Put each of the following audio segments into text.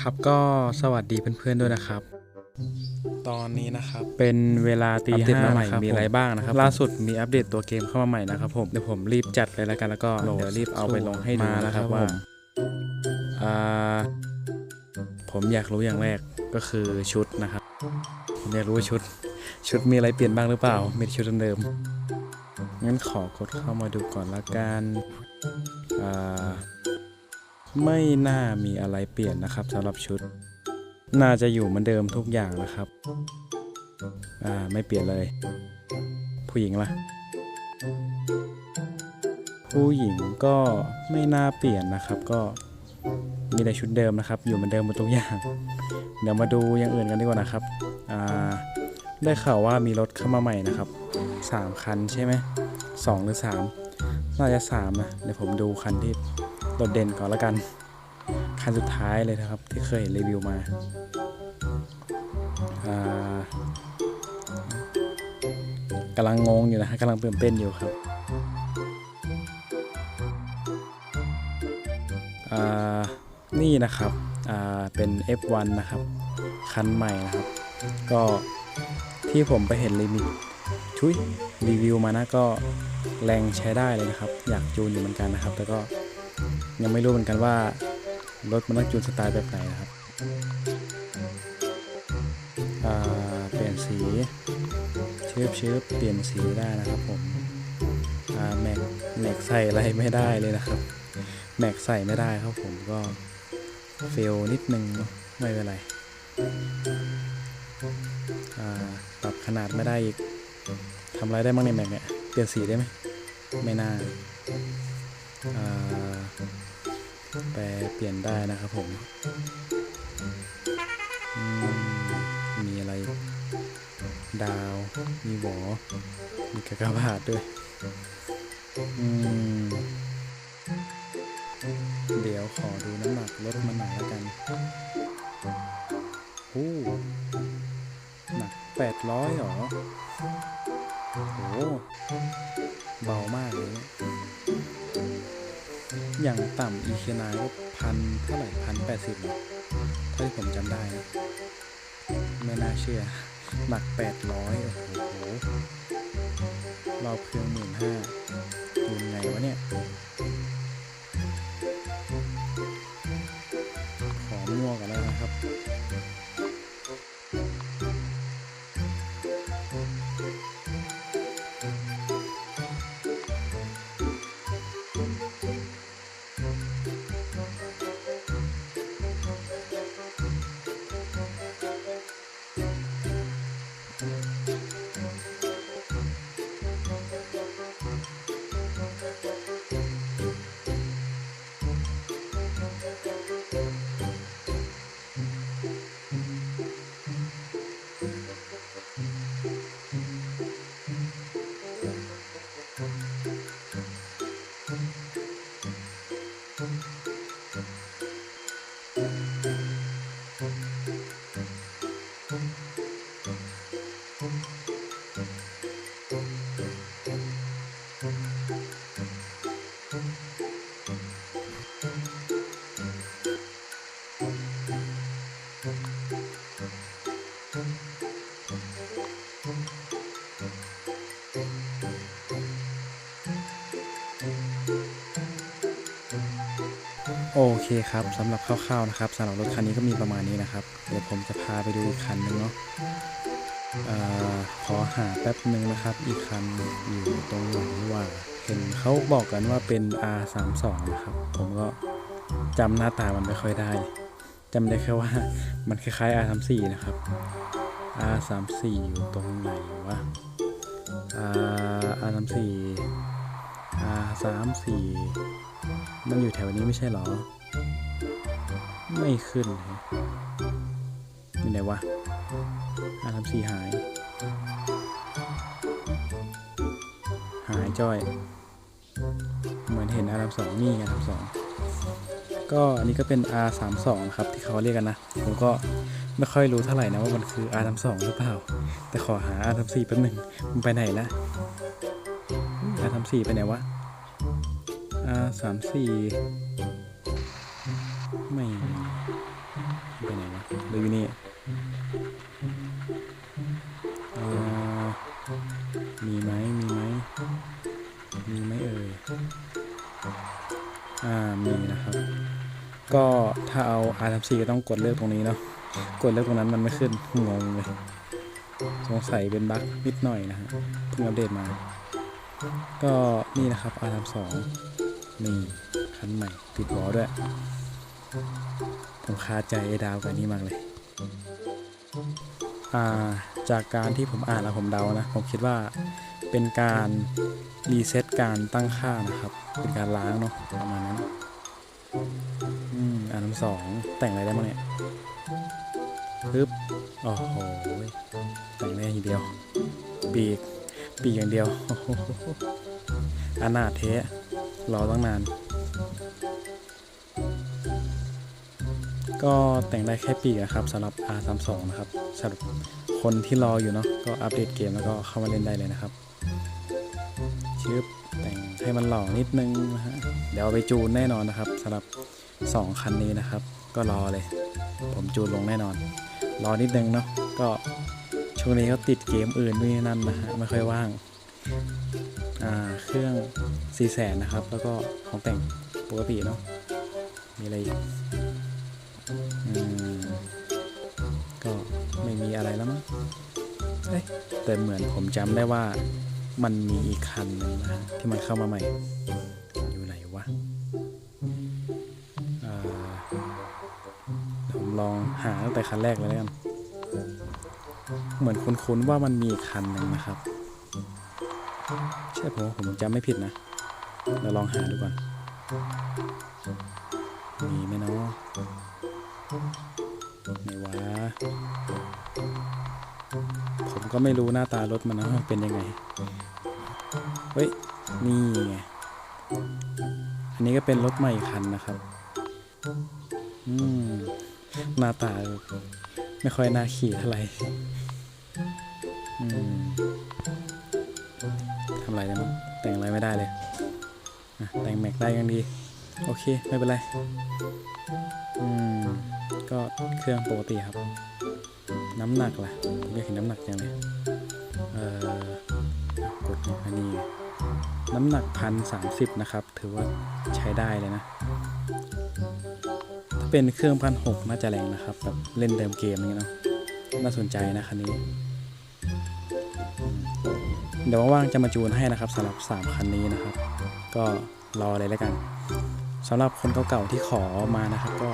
ครับก็สวัสดีเพื่อนๆด้วยนะครับ ตอนนี้นะครับเป็นเวลาตีอัปเดตห้ามาใหม่นะครับมีอะไรผบ้างนะครับ ล่าสุดมีอัปเดตตัวเกมเข้ามาใหม่นะครับผมเดี๋ยวผมรีบจัดเลยแล้วกันแล้วก็โหลดเดี๋ยวรีบเอาไปลงให้ดูมานะครับครับว่าผมอ่าผมอยากรู้อย่างแรกก็คือชุดนะครับผมอยากรู้ว่าชุด ชุดมีอะไรเปลี่ยนบ้างหรือเปล่ามีแต่ชุดเดิมๆงั้นขอกดเข้ามาดูก่อนละกันอ่า ไม่น่ามีอะไรเปลี่ยนนะครับสำหรับชุด น่าจะอยู่เหมือนเดิมทุกอย่างนะครับ อ่าไม่เปลี่ยนเลย ผู้หญิงล่ะ ผู้หญิงก็ไม่น่าเปลี่ยนนะครับ ก็มีแต่ชุดเดิมนะครับ อยู่เหมือนเดิมหมดทุกอย่าง เดี๋ยวมาดูอย่างอื่นกันดีกว่านะครับ อ่าได้ข่าวว่ามีรถเข้ามาใหม่นะครับสามคันใช่ไหมสองหรือสามน่าจะสามนะ เดี๋ยวผมดูคันที่ โดดเด่นก่อนละกัน คันสุดท้ายเลยนะครับ ที่เคยเห็นรีวิวมาอ่ากำลังงงอยู่นะฮะกำลังตื่นเต้นอยู่ครับนี่นะครับเป็น F1 นะครับ คันใหม่นะครับ ก็ที่ผมไปเห็นรีวิวชุยรีวิวมานะก็แรงใช้ได้เลยนะครับ อยากจูนอยู่เหมือนกันนะครับ แต่ก็ ยังไม่รู้เหมือนกันว่ารถมันต้องจูนสไตล์แบบไหนนะครับเปลี่ยนสีชืบชืบเปลี่ยนสีได้นะครับผมแม็กแม็กใส่อะไรไม่ได้เลยนะครับ แม็กใส่ไม่ได้ครับผมก็เฟลนิดนึงไม่เป็นไรปรับขนาดไม่ได้อีกทำอะไรได้บ้างในแม็กเนี่ยเปลี่ยนสีได้ไหมไม่น่าอ่า แปลเปลี่ยนได้นะครับผม มีอะไร ดาว มีหวอ มีกากบาทด้วย เดี๋ยวขอดูน้ำหนักลดมาหน่อยแล้วกันโอ้หนักแปดร้อยหรอ โอ้โหเบามากเลย อย่างต่ำ e k 9ก็พันเท่าไหร่พันแปดสิบเท่าที่ผมจำได้นะไม่น่าเชื่อหนักแปดร้อยโอ้โหเราเพียงหมื่นห้าคูณไงวะเนี่ย โอเคครับสำหรับคร่าวๆนะครับสำหรับรถคันนี้ก็มีประมาณนี้นะครับ เดี๋ยวผมจะพาไปดูอีกคันนึงเนาะออขอหาแป๊บนึงนะครับ อีกคันอยู่ตรงไหนว่าเห็นเขาบอกกันว่าเป็น R32 นะครับ ผมก็จำหน้าตามันไม่ค่อยได้จำได้แค่ว่ามันคล้ายๆ R34 นะครับ R34 อยู่ตรงไหนวะ R R34 R34 มันอยู่แถวนี้ไม่ใช่หรอ ไม่ขึ้นฮะอยู่ไหนวะอาทำสีหาย หายจ้อย เหมือนเห็นอาทำสองนี่ไงทำสองก็อันนี้ก็เป็น R 3 2 นะครับ ที่เขาเรียกกันนะ ผมก็ไม่ค่อยรู้เท่าไหร่นะว่ามันคือ R 3 2 หรือเปล่า แต่ขอหา R 3 4 แป๊บหนึ่งมันไปไหนละ R 3 4 ไปไหนวะ R 3 4ไม่ไมีไปไหนวะหรือยู่นี่มีไหมมีไหมมีไหมเอ่ยอ่ามีนะครับ ก็ถ้าเอา R34 ก็ต้องกดเลือกตรงนี้เนาะกดเลือกตรงนั้นมันไม่ขึ้นงงเลยสงสัยเป็นบั๊กนิดหน่อยนะฮะเพิ่งอัปเดตมา ก็นี่นะครับ R32 นี่คันใหม่ติดล้อด้วย ผมคาใจไอ้ดาวกับนี่มากเลย อ่า จากการที่ผมอ่านแล้วผมเดานะ ผมคิดว่าเป็นการรีเซ็ตการตั้งค่านะครับ เป็นการล้างเนาะประมาณนั้น อืมอันน้ำสองแต่งอะไรได้บ้างเนี่ยปึ๊บโอ้โหแต่งได้อย่างเดียว ปีก ปีกอย่างเดียวอ้โหอนาถเทะ รอตั้งนาน ก็แต่งได้แค่ปีกครับสำหรับ R32 นะครับสำหรับคนที่รออยู่เนาะก็อัปเดตเกมแล้วก็เข้ามาเล่นได้เลยนะครับชืบแต่งให้มันหล่อนิดนึงนะฮะเดี๋ยวไปจูนแน่นอนนะครับสำหรับ 2 คันนี้นะครับ ก็รอเลย ผมจูนลงแน่นอน รอนิดนึงเนาะก็ช่วงนี้ก็ติดเกมอื่นด้วยนั่นนะฮะไม่ค่อยว่าง เครื่อง4 0 0 0 0นะครับ แล้วก็ของแต่งปกติเนาะมีอะไรอีกอก็ไม่มีอะไรแล้วมั้งแต่เหมือนผมจำได้ว่ามันมีอีกคันหนึงนะที่มันเข้ามาใหม่ อยู่ไหนวะผมลองหาตั้งแต่คันแรกเลยแล้วกันเหมือนคุ้นๆว่ามันมีอีกคันหนึ่งนะครับ ช่ผมว่าผมจำไม่ผิดนะเราลองหาดูก่อน มีไหมเนาะไหนวะผมก็ไม่รู้หน้าตารถมันนะเป็นยังไง เฮ้ย นี่ไง อันนี้ก็เป็นรถใหม่คันนะครับ อืม หน้าตา ไม่ค่อยน่าขี่เท่าไหร่ อืม อะไรได้มั้งแต่งอะไรไม่ได้เลยแต่งแม็กได้ยังดี โอเค ไม่เป็นไร อืม ก็เครื่องปกติครับ น้ำหนักล่ะผมอยากเห็นน้ำหนักยังไงเอ่อกดอันนี้น้ำหนักพันสามสิบนะครับ ถือว่าใช้ได้เลยนะ ถ้าเป็นเครื่องพันหกน่าจะแรงนะครับแบบเล่นเดิมเกมอย่างเงี้ยเนาะน่าสนใจนะคันนี้ เดี๋ยวว่างๆจะมาจูนให้นะครับสำหรับ 3 คันนี้นะครับ ก็รอเลยแล้วกันสำหรับคนเก่าๆที่ขอมานะครับ ก็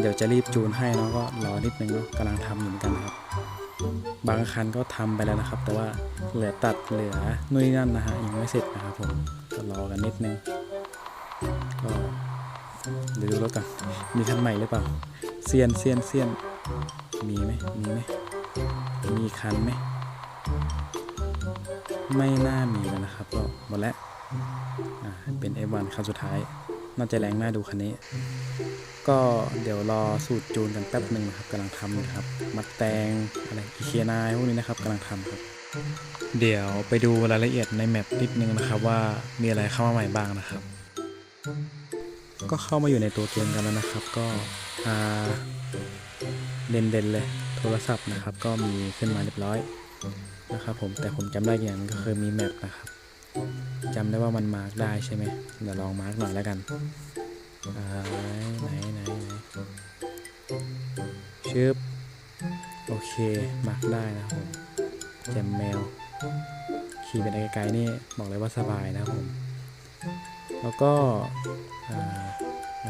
เดี๋ยวจะรีบจูนให้เนาะก็รอนิดนึงเนาะกำลังทำอยู่เหมือนกันนะครับ บางคันก็ทำไปแล้วนะครับ แต่ว่าเหลือตัดเหลือนู่นนนั่นนะฮะยังไม่เสร็จนะครับผมก็รอกันนิดนึงก็เดี๋ยวดูรถก่อนมีคันใหม่หรือเปล่าเซียนเซียนเซียนมีไหมมีไหมมีคันไหม ไม่น่ามีแล้วนะครับก็หมดแล้วเป็น F1 คันสุดท้าย น่าจะแรงน่าดูคันนี้ ก็เดี๋ยวรอสูตรจูนกันแป๊บหนึ่งนะครับกำลังทำอยู่ครับ มัดแตงอะไรอีเคียนายพวกนี้นะครับกำลังทำครับ เดี๋ยวไปดูรายละเอียดในแมปนิดนึงนะครับว่ามีอะไรเข้ามาใหม่บ้างนะครับ ก็เข้ามาอยู่ในตัวเกมกันแล้วนะครับ ก็เด่นๆเลยโทรศัพท์นะครับ ก็มีขึ้นมาเรียบร้อย นะครับผมแต่ผมจำได้อย่างก็คือมีแมปนะครับจำได้ว่ามันมาร์กได้ใช่ไหมเดี๋ยวลองมาร์กหน่อยแล้วกันไหนไหนไหนชึบโอเคมาร์กได้นะครับผมแจมแมว ขี่ไปไกลๆนี่บอกเลยว่าสบายนะครับผม แล้วก็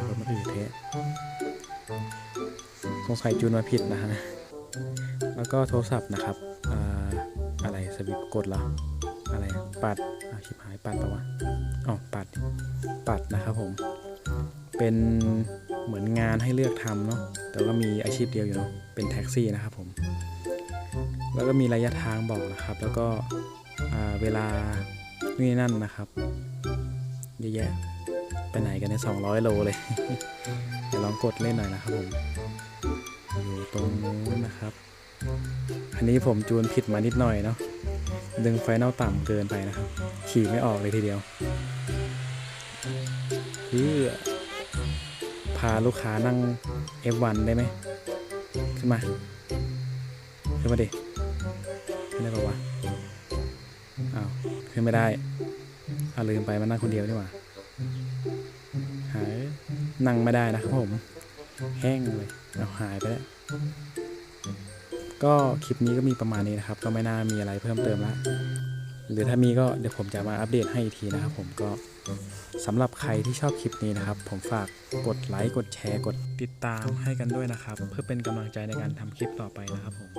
รถมาอื่นเทะสงสัยจูนมาผิดนะฮะ แล้วก็โทรศัพท์นะครับ อะไรสวิปกดเหรออะไรปัดอาชิบหายปัดปะวะอ๋อปัดปัดนะครับผม เป็นเหมือนงานให้เลือกทำเนาะแต่ก็มีอาชีพเดียวอยู่เนาะเป็นแท็กซี่นะครับผม แล้วก็มีระยะทางบอกนะครับ แล้วก็เวลานี่นั่นนะครับเยอะแยะไปไหนกันใน 200 โลเลยเดี๋ยวลองกดเล่นหน่อยนะครับผมอยู่ตรงนู้นนะครับ อันนี้ผมจูนผิดมานิดหน่อยเนาะดึงไฟนอลต่ำเกินไปนะครับ ขี่ไม่ออกเลยทีเดียวเพื่อพาลูกค้านั่ง F1 ได้ไหม ขึ้นมา ขึ้นมาดิ ขึ้นได้ปะวะอ้าวขึ้นไม่ได้อาลืมไปมันนั่งคนเดียวนี่หว่าหายนั่งไม่ได้นะครับผม แห้งเลยเอาหายไปแล้ว ก็คลิปนี้ก็มีประมาณนี้นะครับ ก็ไม่น่ามีอะไรเพิ่มเติมละหรือถ้ามีก็เดี๋ยวผมจะมาอัปเดตให้อีกทีนะครับ ผมก็สำหรับใครที่ชอบคลิปนี้นะครับ ผมฝากกดไลค์กดแชร์กดติดตามให้กันด้วยนะครับ เพื่อเป็นกำลังใจในการทำคลิปต่อไปนะครับผม